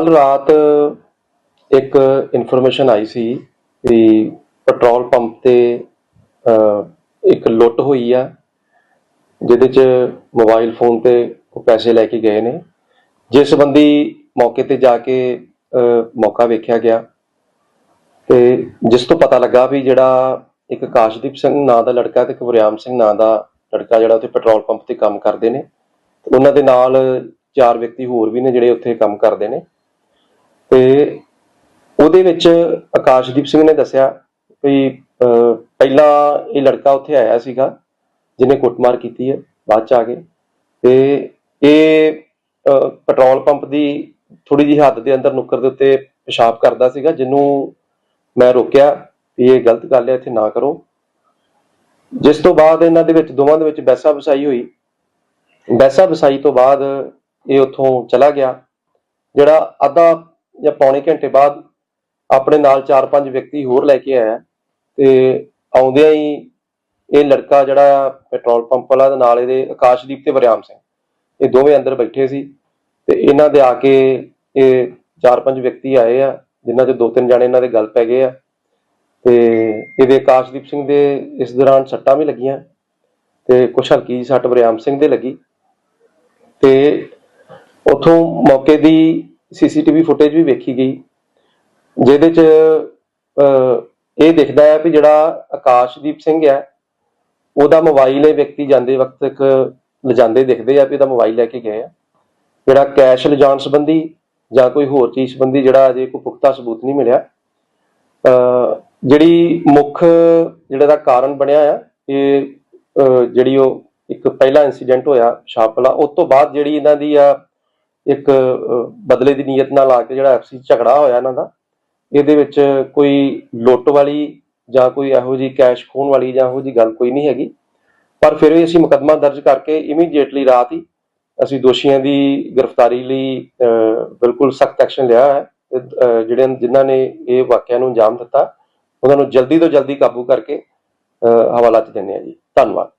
ਕੱਲ ਰਾਤ ਇੱਕ ਇਨਫੋਰਮੇਸ਼ਨ ਆਈ ਸੀ ਕਿ ਪੈਟਰੋਲ ਪੰਪ ਤੇ ਅਹ, ਇੱਕ ਲੁੱਟ ਹੋਈ ਆ ਜਿਹਦੇ ਚ ਮੋਬਾਈਲ ਫੋਨ ਤੇ ਉਹ ਪੈਸੇ ਲੈ ਕੇ ਗਏ ਨੇ। ਜਿਸ ਸੰਬੰਧੀ ਮੌਕੇ ਤੇ ਜਾ ਕੇ ਮੌਕਾ ਵੇਖਿਆ ਗਿਆ। ਤੇ ਜਿਸ ਤੋਂ ਪਤਾ ਲੱਗਾ ਵੀ ਜਿਹੜਾ ਇੱਕ ਕਾਸ਼ਦੀਪ ਸਿੰਘ ਨਾਂ ਦਾ ਲੜਕਾ ਤੇ ਇੱਕ ਵਰਿਆਮ ਸਿੰਘ ਨਾਂ ਦਾ ਲੜਕਾ ਜਿਹੜਾ ਉੱਥੇ ਪੈਟਰੋਲ ਪੰਪ ਤੇ ਕੰਮ ਕਰਦੇ ਨੇ। ਉਹਨਾਂ ਦੇ ਨਾਲ ਚਾਰ ਵਿਅਕਤੀ ਹੋਰ ਵੀ ਨੇ ਜਿਹੜੇ ਉੱਥੇ ਕੰਮ ਕਰਦੇ ਨੇ। ਤੇ ਉਹਦੇ ਵਿੱਚ ਆਕਾਸ਼ਦੀਪ ਸਿੰਘ ਨੇ ਦੱਸਿਆ ਵੀ ਪਹਿਲਾਂ ਇਹ ਲੜਕਾ ਉੱਥੇ ਆਇਆ ਸੀਗਾ, ਜਿਹਨੇ ਕੁੱਟਮਾਰ ਕੀਤੀ ਹੈ ਬਾਅਦ ਚ ਆ ਕੇ। ਤੇ ਇਹ ਪੈਟਰੋਲ ਪੰਪ ਦੀ ਥੋੜੀ ਜਿਹੀ ਹੱਦ ਦੇ ਅੰਦਰ ਨੁੱਕਰ ਦੇ ਉੱਤੇ ਪਿਸ਼ਾਬ ਕਰਦਾ ਸੀਗਾ, ਜਿਹਨੂੰ ਮੈਂ ਰੋਕਿਆ ਵੀ ਇਹ ਗਲਤ ਗੱਲ ਹੈ, ਇੱਥੇ ਨਾ ਕਰੋ। ਜਿਸ ਤੋਂ ਬਾਅਦ ਇਹਨਾਂ ਦੇ ਵਿੱਚ, ਦੋਵਾਂ ਦੇ ਵਿੱਚ ਬੈਸਾ ਵਸਾਈ ਹੋਈ। ਬੈਸਾ ਵਸਾਈ ਤੋਂ ਬਾਅਦ ਇਹ ਉੱਥੋਂ ਚਲਾ ਗਿਆ, ਜਿਹੜਾ ਅੱਧਾ ਜਾਂ ਪੌਣੇ ਘੰਟੇ ਬਾਅਦ ਆਪਣੇ ਨਾਲ ਚਾਰ ਪੰਜ ਵਿਅਕਤੀ ਹੋਰ ਲੈ ਕੇ ਆਇਆ। ਤੇ ਆਉਂਦਿਆਂ ਹੀ ਇਹ ਲੜਕਾ ਜਿਹੜਾ ਪੈਟਰੋਲ ਪੰਪ ਵਾਲਾ ਦੇ ਨਾਲ ਇਹਦੇ ਆਕਾਸ਼ਦੀਪ ਤੇ ਵਰਿਆਮ ਸਿੰਘ, ਇਹ ਦੋਵੇਂ ਅੰਦਰ ਬੈਠੇ ਸੀ ਤੇ ਇਹਨਾਂ ਦੇ ਆ ਕੇ ਇਹ ਚਾਰ ਪੰਜ ਵਿਅਕਤੀ ਆਏ ਆ, ਜਿਨ੍ਹਾਂ ਚ ਦੋ ਤਿੰਨ ਜਾਣੇ ਇਹਨਾਂ ਦੇ ਗੱਲ ਪੈ ਗਏ ਆ। ਤੇ ਇਹਦੇ ਆਕਾਸ਼ਦੀਪ ਸਿੰਘ ਦੇ ਇਸ ਦੌਰਾਨ ਸੱਟਾਂ ਵੀ ਲੱਗੀਆਂ ਤੇ ਕੁਛ ਹਲਕੀ ਸੱਟ ਵਰਿਆਮ ਸਿੰਘ ਦੇ ਲੱਗੀ। ਤੇ ਉਥੋਂ ਮੌਕੇ ਦੀ ਸੀਸੀਟੀਵੀ ਫੁਟੇਜ ਵੀ ਵੇਖੀ ਗਈ। ਜਿਹਦੇ ਚ ਇਹ ਦਿਖਦਾ ਹੈ ਵੀ ਜਿਹੜਾ ਆਕਾਸ਼ਦੀਪ ਸਿੰਘ ਹੈ, ਉਹਦਾ ਮੋਬਾਈਲ ਇਹ ਵਿਅਕਤੀ ਜਾਂਦੇ ਵਕਤ ਇੱਕ ਲਿਜਾਂਦੇ ਦਿਖਦੇ ਆ ਵੀ ਇਹਦਾ ਮੋਬਾਈਲ ਲੈ ਕੇ ਗਏ ਆ। ਜਿਹੜਾ ਕੈਸ਼ ਲਿਜਾਣ ਸੰਬੰਧੀ ਜਾਂ ਕੋਈ ਹੋਰ ਚੀਜ਼ ਸੰਬੰਧੀ ਜਿਹੜਾ ਅਜੇ ਕੋਈ ਪੁਖਤਾ ਸਬੂਤ ਨਹੀਂ ਮਿਲਿਆ। ਜਿਹੜੀ ਮੁੱਖ ਜਿਹੜਾ ਦਾ ਕਾਰਨ ਬਣਿਆ ਆ, ਇਹ ਜਿਹੜੀ ਉਹ ਇੱਕ ਪਹਿਲਾ ਇਨਸੀਡੈਂਟ ਹੋਇਆ ਸ਼ਾਪਲਾ ਉਸ ਤੋਂ ਬਾਅਦ ਜਿਹੜੀ ਇਹਨਾਂ ਦੀ ਆ ਇੱਕ ਬਦਲੇ ਦੀ ਨੀਅਤ ਨਾਲ ਆ ਕੇ ਜਿਹੜਾ ਐਫਸੀ ਝਗੜਾ ਹੋਇਆ ਇਹਨਾਂ ਦਾ, ਇਹਦੇ ਵਿੱਚ ਕੋਈ ਲੁੱਟ ਵਾਲੀ ਜਾਂ ਕੋਈ ਇਹੋ ਜੀ ਕੈਸ਼ ਖੋਣ ਵਾਲੀ ਜਾਂ ਇਹੋ ਜੀ ਗੱਲ ਕੋਈ ਨਹੀਂ ਹੈਗੀ। ਪਰ ਫਿਰ ਵੀ ਅਸੀਂ ਮੁਕੱਦਮਾ ਦਰਜ ਕਰਕੇ ਇਮੀਡੀਏਟਲੀ ਰਾਤ ਹੀ ਅਸੀਂ ਦੋਸ਼ੀਆਂ ਦੀ ਗ੍ਰਿਫਤਾਰੀ ਲਈ ਬਿਲਕੁਲ ਸਖਤ ਐਕਸ਼ਨ ਲਿਆ ਹੈ। ਜਿਹੜੇ ਜਿਨ੍ਹਾਂ ਨੇ ਇਹ ਵਾਕਿਆ ਨੂੰ ਅੰਜਾਮ ਦਿੱਤਾ, ਉਹਨਾਂ ਨੂੰ ਜਲਦੀ ਤੋਂ ਜਲਦੀ ਕਾਬੂ ਕਰਕੇ ਹਵਾਲਾ 'ਚ ਦਿੰਦੇ ਆ ਜੀ। ਧੰਨਵਾਦ।